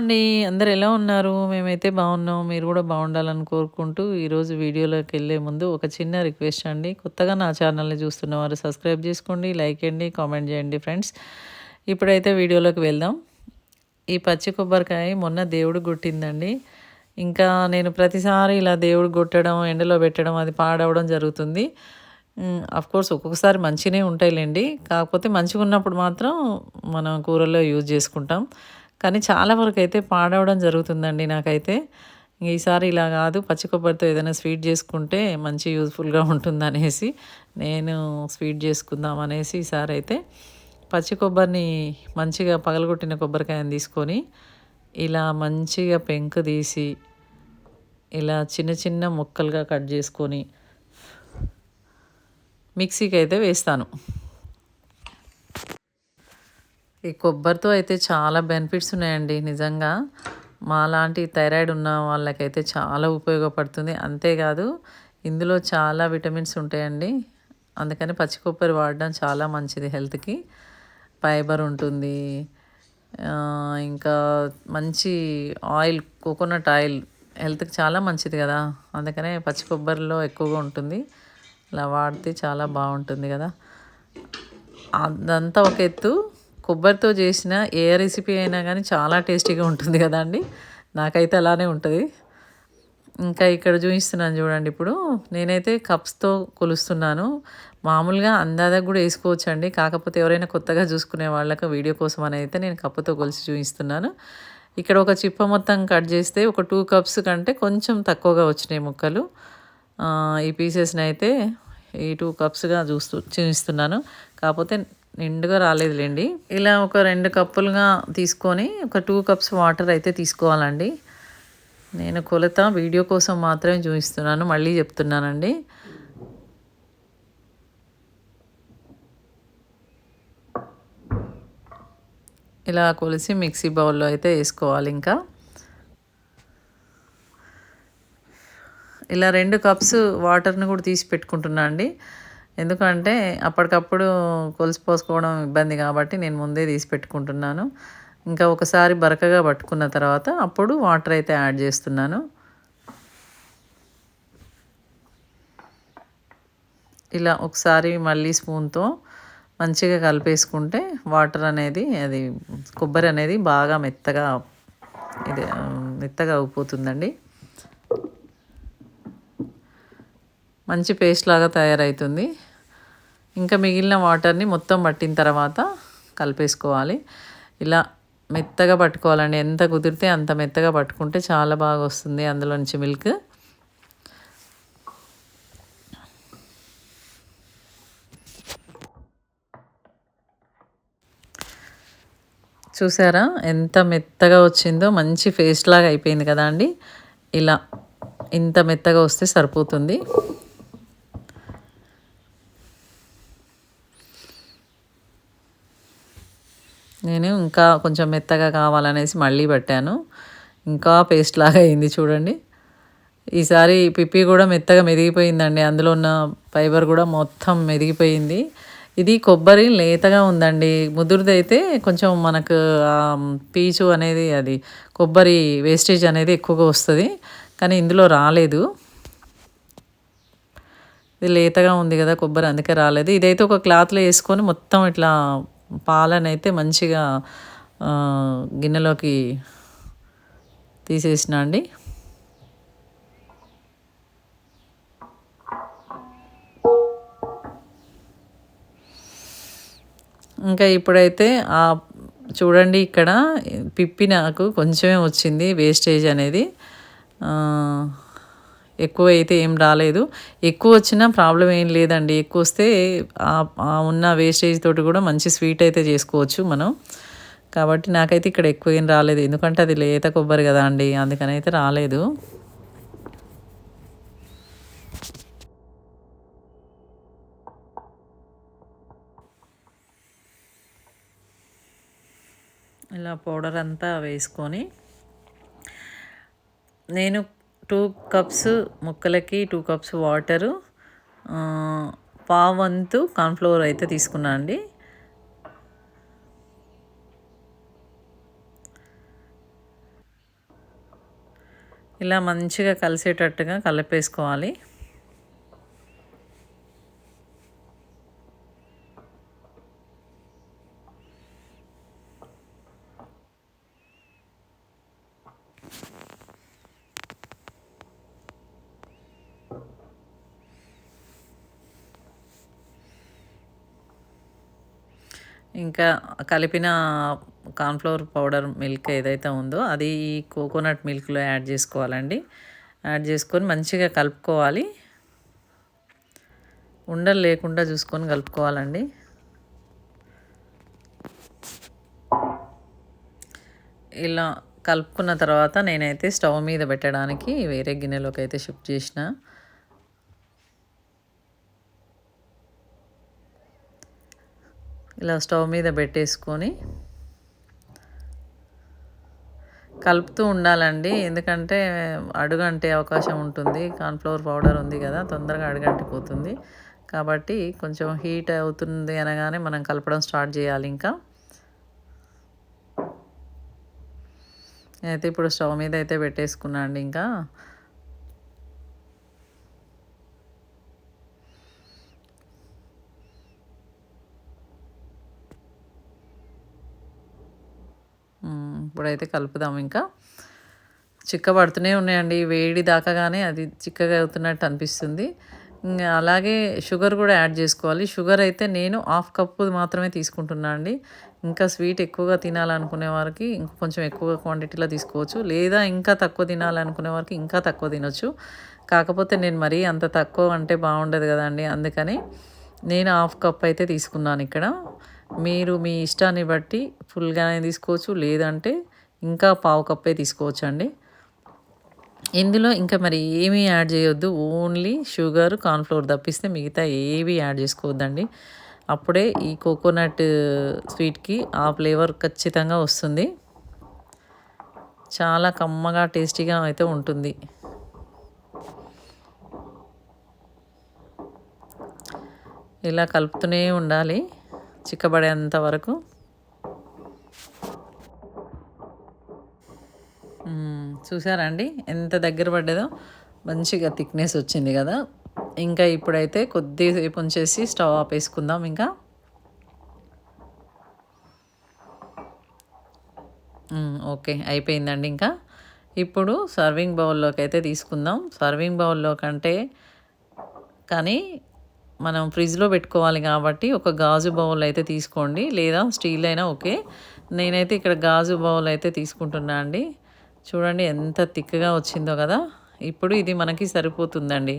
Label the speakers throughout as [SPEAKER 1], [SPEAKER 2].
[SPEAKER 1] అండి అందరు ఎలా ఉన్నారు? మేమైతే బాగున్నాం. మీరు కూడా బాగుండాలని కోరుకుంటూ ఈరోజు వీడియోలోకి వెళ్ళే ముందు ఒక చిన్న రిక్వెస్ట్ అండి. కొత్తగా నా ఛానల్ని చూస్తున్నవారు సబ్స్క్రైబ్ చేసుకోండి లైక్ చేయండి కామెంట్ చేయండి ఫ్రెండ్స్. ఇప్పుడైతే వీడియోలోకి వెళ్దాం. ఈ పచ్చి కొబ్బరికాయ మొన్న దేవుడు కొట్టిందండి. ఇంకా నేను ప్రతిసారి ఇలా దేవుడు కొట్టడం ఎండలో పెట్టడం అది పాడవడం జరుగుతుంది. కోర్స్ ఒక్కొక్కసారి మంచిగానే ఉంటాయిలేండి. కాకపోతే మంచిగా ఉన్నప్పుడు మాత్రం మనం కూరల్లో యూజ్ చేసుకుంటాం. కానీ చాలా వరకు అయితే పాడవడం జరుగుతుందండి నాకైతే. ఈసారి ఇలా కాదు పచ్చి కొబ్బరితో ఏదైనా స్వీట్ చేసుకుంటే మంచి యూజ్ఫుల్గా ఉంటుంది అనేసి నేను స్వీట్ చేసుకుందాం అనేసి ఈసారి అయితే పచ్చి కొబ్బరిని మంచిగా పగలగొట్టిన కొబ్బరికాయని తీసుకొని ఇలా మంచిగా పెంకు తీసి ఇలా చిన్న చిన్న ముక్కలుగా కట్ చేసుకొని మిక్సీకి అయితే వేస్తాను. ఈ కొబ్బరితో అయితే చాలా బెనిఫిట్స్ ఉన్నాయండి నిజంగా. మాలాంటి థైరాయిడ్ ఉన్న వాళ్ళకైతే చాలా ఉపయోగపడుతుంది. అంతేకాదు ఇందులో చాలా విటమిన్స్ ఉంటాయండి. అందుకని పచ్చి కొబ్బరి వాడడం చాలా మంచిది హెల్త్కి. ఫైబర్ ఉంటుంది. ఇంకా మంచి ఆయిల్ కోకోనట్ ఆయిల్ హెల్త్కి చాలా మంచిది కదా. అందుకనే పచ్చి కొబ్బరిలో ఎక్కువగా ఉంటుంది. ఇలా వాడితే చాలా బాగుంటుంది కదా. అదంతా ఒక ఎత్తు. కొబ్బరితో చేసిన ఏ రెసిపీ అయినా కానీ చాలా టేస్టీగా ఉంటుంది కదా అండి. నాకైతే అలానే ఉంటుంది. ఇంకా ఇక్కడ చూపిస్తున్నాను చూడండి ఇప్పుడు. నేనైతే కప్స్తో కొలుస్తున్నాను. మామూలుగా అందాదకు కూడా వేసుకోవచ్చు అండి కాకపోతే ఎవరైనా కొత్తగా చూసుకునే వాళ్ళకు వీడియో కోసం అని అయితే నేను కప్పుతో కొలిసి చూపిస్తున్నాను. ఇక్కడ ఒక చిప్ప మొత్తం కట్ చేస్తే ఒక టూ కప్స్ కంటే కొంచెం తక్కువగా వచ్చినాయి ముక్కలు. ఈ పీసెస్ని అయితే ఈ టూ కప్స్గా చూస్తూ చూపిస్తున్నాను. కాకపోతే నిండుగా రాలేదులేండి. ఇలా ఒక రెండు కప్పులుగా తీసుకొని ఒక టూ కప్స్ వాటర్ అయితే తీసుకోవాలండి. నేను కొలత వీడియో కోసం మాత్రమే చూపిస్తున్నాను మళ్ళీ చెప్తున్నానండి. ఇలా కొలిసి మిక్సీ బౌల్లో అయితే వేసుకోవాలి ఇంకా. ఇలా రెండు కప్స్ వాటర్ని కూడా తీసి పెట్టుకుంటున్నా అండి. ఎందుకంటే అప్పటికప్పుడు కొలిసి పోసుకోవడం ఇబ్బంది కాబట్టి నేను ముందే తీసి పెట్టుకుంటున్నాను. ఇంకా ఒకసారి బరకగా పట్టుకున్న తర్వాత అప్పుడు వాటర్ అయితే యాడ్ చేస్తున్నాను. ఇలా ఒకసారి మళ్ళీ స్పూన్తో మంచిగా కలిపేసుకుంటే వాటర్ అనేది అది కొబ్బరి అనేది బాగా మెత్తగా ఇది మెత్తగా అయిపోతుందండి. మంచి పేస్ట్ లాగా తయారవుతుంది ఇంకా మిగిలిన వాటర్ని మొత్తం పట్టిన తర్వాత కలిపేసుకోవాలి. ఇలా మెత్తగా పట్టుకోవాలండి. ఎంత కుదిరితే అంత మెత్తగా పట్టుకుంటే చాలా బాగా వస్తుంది అందులో నుంచి మిల్క్. చూసారా? ఎంత మెత్తగా వచ్చిందో? మంచి ఫేస్ట్ లాగా అయిపోయింది కదా అండి. ఇలా ఇంత మెత్తగా వస్తే సరిపోతుంది. నేను ఇంకా కొంచెం మెత్తగా కావాలనేసి మళ్ళీ పెట్టాను. ఇంకా పేస్ట్ లాగా అయింది చూడండి. ఈసారి పిప్పి కూడా మెత్తగా మెదిగిపోయిందండి. అందులో ఉన్న ఫైబర్ కూడా మొత్తం మెదిగిపోయింది. ఇది కొబ్బరి లేతగా ఉందండి. ముదురుదైతే కొంచెం మనకు పీచు అనేది అది కొబ్బరి వేస్టేజ్ అనేది ఎక్కువగా వస్తుంది. కానీ ఇందులో రాలేదు. ఇది లేతగా ఉంది కదా కొబ్బరి అందుకే రాలేదు. ఇదైతే ఒక క్లాత్లో వేసుకొని మొత్తం ఇట్లా పాలనైతే మంచిగా గిన్నెలోకి తీసేసిన అండి. ఇంకా ఇప్పుడైతే ఆ చూడండి ఇక్కడ పిప్పి నాకు కొంచెమే వచ్చింది వేస్టేజ్ అనేది. ఎక్కువ అయితే ఏం రాలేదు. ఎక్కువ వచ్చినా ప్రాబ్లం ఏం లేదండి. ఎక్కువ వస్తే ఉన్న వేస్టేజ్ తోటి కూడా మంచి స్వీట్ అయితే చేసుకోవచ్చు మనం. కాబట్టి నాకైతే ఇక్కడ ఎక్కువ ఏం రాలేదు. ఎందుకంటే అది లేత కొబ్బరి కదా అండి. అందుకని అయితే రాలేదు. ఇలా పౌడర్ అంతా వేసుకొని నేను టూ కప్స్ ముక్కలకి టూ కప్స్ వాటరు. పావంతు కార్న్ఫ్లోర్ అయితే తీసుకున్నా అండి. ఇలా మంచిగా కలిసేటట్టుగా కలిపేసుకోవాలి. కలిపిన కార్న్ఫ్లవర్ పౌడర్ మిల్క్ ఏదైతే ఉందో అది ఈ కోకోనట్ మిల్క్‌లో యాడ్ చేసుకోవాలండి. యాడ్ చేసుకొని మంచిగా కలుపుకోవాలి. ఉండలు లేకుండా చూసుకొని కలుపుకోవాలండి. ఇలా కలుపుకున్న తర్వాత నేనైతే స్టవ్ మీద పెట్టడానికి వేరే గిన్నెలోకి అయితే షిఫ్ట్ చేసిన. ఇలా స్టవ్ మీద పెట్టేసుకొని కలుపుతూ ఉండాలండి. ఎందుకంటే అడుగంటే అవకాశం ఉంటుంది. కార్న్ఫ్లవర్ పౌడర్ ఉంది కదా తొందరగా అడుగంటిపోతుంది. కాబట్టి కొంచెం హీట్ అవుతుంది అనగానే మనం కలపడం స్టార్ట్ చేయాలి ఇంకా. అయితే ఇప్పుడు స్టవ్ మీద అయితే పెట్టేసుకున్నాండి ఇంకా. ఇప్పుడైతే కలుపుదాం ఇంకా. చిక్కబడుతూనే ఉన్నాయండి. వేడి దాకాగానే అది చిక్కగా అవుతున్నట్టు అనిపిస్తుంది. ఇంకా అలాగే షుగర్ కూడా యాడ్ చేసుకోవాలి. షుగర్ అయితే నేను హాఫ్ కప్పు మాత్రమే తీసుకుంటున్నా అండి. ఇంకా స్వీట్ ఎక్కువగా తినాలనుకునే వారికి ఇంకా కొంచెం ఎక్కువ క్వాంటిటీలో తీసుకోవచ్చు. లేదా ఇంకా తక్కువ తినాలనుకునే వారికి ఇంకా తక్కువ తినొచ్చు. కాకపోతే నేను మరీ అంత తక్కువ అంటే బాగుండదు కదండి. అందుకని నేను హాఫ్ కప్ అయితే తీసుకున్నాను ఇక్కడ. మీరు మీ ఇష్టాన్ని బట్టి ఫుల్గానే తీసుకోవచ్చు లేదంటే ఇంకా పావు కప్పే తీసుకోవచ్చు అండి ఇందులో ఇంకా మరి ఏమీ యాడ్ చేయొద్దు ఓన్లీ షుగర్ కార్న్ఫ్లోర్ తప్పిస్తే మిగతా ఏవి యాడ్ చేసుకోవద్దండి. అప్పుడే ఈ కోకోనట్ స్వీట్కి ఆ ఫ్లేవర్ ఖచ్చితంగా వస్తుంది. చాలా కమ్మగా టేస్టీగా అయితే ఉంటుంది. ఇలా కలుపుతూనే ఉండాలి. చిక్కబడేంత వరకు? చూసారా అండి? ఎంత దగ్గర పడ్డదో? మంచిగా థిక్నెస్ వచ్చింది కదా? ఇంకా ఇప్పుడైతే కొద్దిసేపు ఉంచేసి స్టవ్ ఆపేసుకుందాం ఇంకా. ఓకే అయిపోయిందండి ఇంకా. ఇప్పుడు సర్వింగ్ బౌల్లోకి అయితే తీసుకుందాం. సర్వింగ్ బౌల్లో కంటే కానీ మనం ఫ్రిడ్జ్లో పెట్టుకోవాలి కాబట్టి ఒక గాజు బౌల్ అయితే తీసుకోండి. లేదా స్టీల్ అయినా ఓకే. నేనైతే ఇక్కడ గాజు బౌల్ అయితే తీసుకుంటున్నా అండి. చూడండి ఎంత థిక్గా వచ్చిందో కదా. ఇప్పుడు ఇది మనకి సరిపోతుందండి.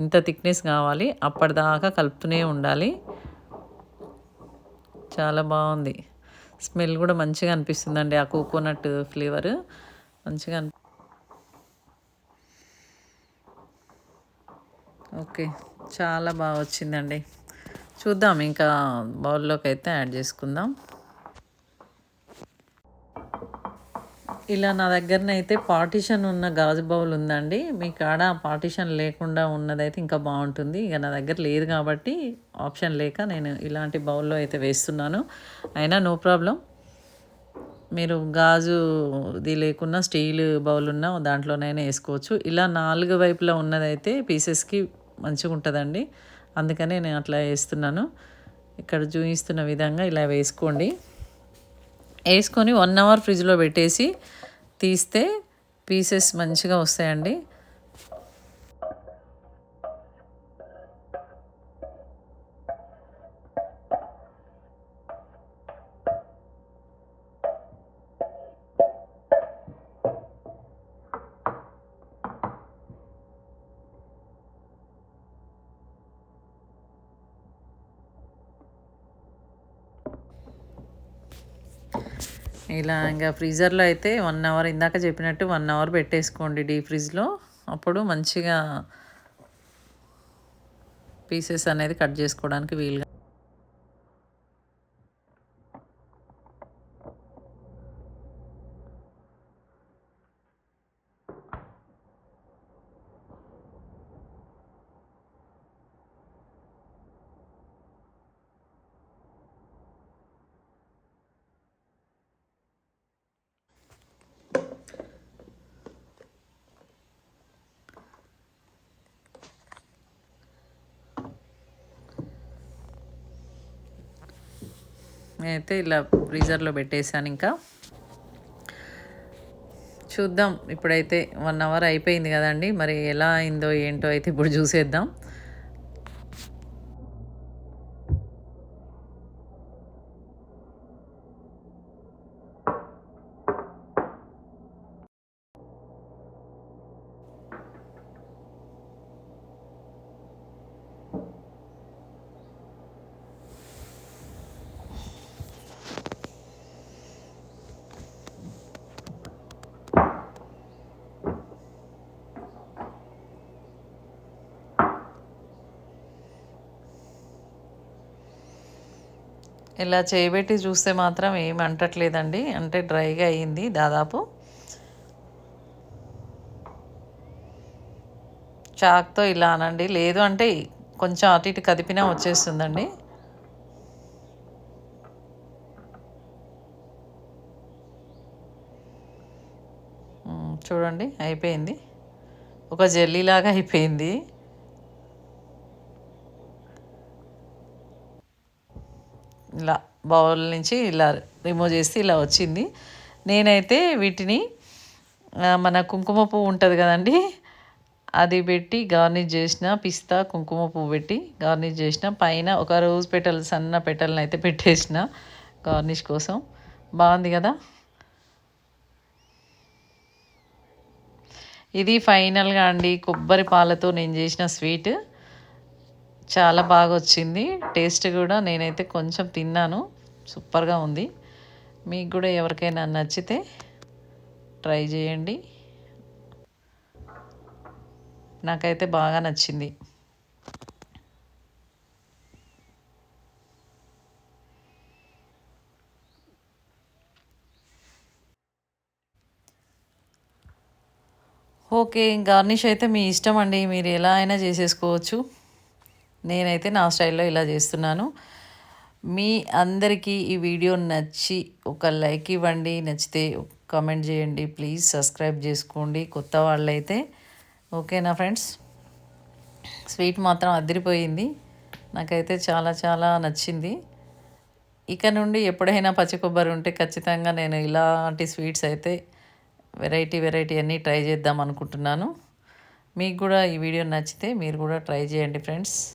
[SPEAKER 1] ఇంత థిక్నెస్ కావాలి. అప్పటిదాకా కలుపుతూనే ఉండాలి. చాలా బాగుంది. స్మెల్ కూడా మంచిగా అనిపిస్తుందండి ఆ కోకోనట్ ఫ్లేవర్. మంచిగా ఓకే. చాలా బాగా వచ్చిందండి. చూద్దాం ఇంకా బౌల్లోకి అయితే యాడ్ చేసుకుందాం. ఇలా నా దగ్గరనైతే పార్టీషన్ ఉన్న గాజు బౌల్ ఉందండి. మీ కాడ పార్టీషన్ లేకుండా ఉన్నదైతే ఇంకా బాగుంటుంది. ఇక నా దగ్గర లేదు కాబట్టి ఆప్షన్ లేక నేను ఇలాంటి బౌల్లో అయితే వేస్తున్నాను. అయినా నో ప్రాబ్లం. మీరు గాజు ఇది లేకున్నా స్టీల్ బౌల్ ఉన్నా దాంట్లోనైనా వేసుకోవచ్చు. ఇలా నాలుగు వైపులా ఉన్నదైతే పీసెస్కి మంచిగా ఉంటుందండి అందుకనే నేను అట్లా వేస్తున్నాను. ఇక్కడ చూపిస్తున్న విధంగా ఇలా వేసుకోండి. వేసుకొని వన్ అవర్ ఫ్రిడ్జ్లో పెట్టేసి తీస్తే పీసెస్ మంచిగా వస్తాయండి. ఇలా ఇంకా ఫ్రీజర్లో అయితే వన్ అవర్ ఇందాక చెప్పినట్టు వన్ అవర్ పెట్టేసుకోండి డీప్ ఫ్రిడ్జ్లో అప్పుడు మంచిగా పీసెస్ అనేది కట్ చేసుకోవడానికి వీలుగా నేనైతే ఇలా ఫ్రీజర్లో పెట్టేశాను ఇంకా. చూద్దాం ఇప్పుడైతే వన్ అవర్ అయిపోయింది కదండి. మరి ఎలా అయిందో ఏంటో అయితే ఇప్పుడు చూసేద్దాం. ఇలా చేయబెట్టి చూస్తే మాత్రం ఏం అంటట్లేదండి. అంటే డ్రైగా అయ్యింది దాదాపు. చాక్తో ఇలా అనండి. లేదు అంటే కొంచెం అటు ఇటు కదిపినా వచ్చేస్తుందండి. చూడండి అయిపోయింది. ఒక జెల్లీలాగా అయిపోయింది ఇలా బౌల్ నుంచి ఇలా రిమూవ్ చేస్తే ఇలా వచ్చింది. నేనైతే వీటిని మన కుంకుమ పువ్వు ఉంటుంది కదండి అది పెట్టి గార్నిష్ చేసిన పిస్తా కుంకుమ పువ్వు పెట్టి గార్నిష్ చేసిన. పైన ఒక రోజ్ పెటల్ సన్న పెటల్ని అయితే పెట్టేసిన గార్నిష్ కోసం. బాగుంది కదా? ఇది ఫైనల్గా అండి. కొబ్బరి పాలతో నేను చేసిన స్వీట్. చాలా బాగా వచ్చింది టేస్ట్ కూడా నేనైతే కొంచెం తిన్నాను. సూపర్గా ఉంది. మీకు కూడా ఎవరికైనా నచ్చితే ట్రై చేయండి. నాకైతే బాగా నచ్చింది. ఓకే గార్నిష్ అయితే మీ ఇష్టం అండి. మీరు ఎలా అయినా చేసేసుకోవచ్చు. నేనైతే నా స్టైల్లో ఇలా చేస్తున్నాను. మీ అందరికీ ఈ వీడియో నచ్చి ఒక లైక్ ఇవ్వండి నచ్చితే కామెంట్ చేయండి ప్లీజ్ సబ్స్క్రైబ్ చేసుకోండి. కొత్త వాళ్ళైతే ఓకేనా ఫ్రెండ్స్? స్వీట్ మాత్రం అదిరిపోయింది. నాకైతే చాలా చాలా నచ్చింది. ఇక నుండి ఎప్పుడైనా పచ్చి కొబ్బరి ఉంటే ఖచ్చితంగా నేను ఇలాంటి స్వీట్స్ అయితే వెరైటీ వెరైటీ అన్నీ ట్రై చేద్దాం అనుకుంటున్నాను. మీకు కూడా ఈ వీడియో నచ్చితే మీరు కూడా ట్రై చేయండి ఫ్రెండ్స్.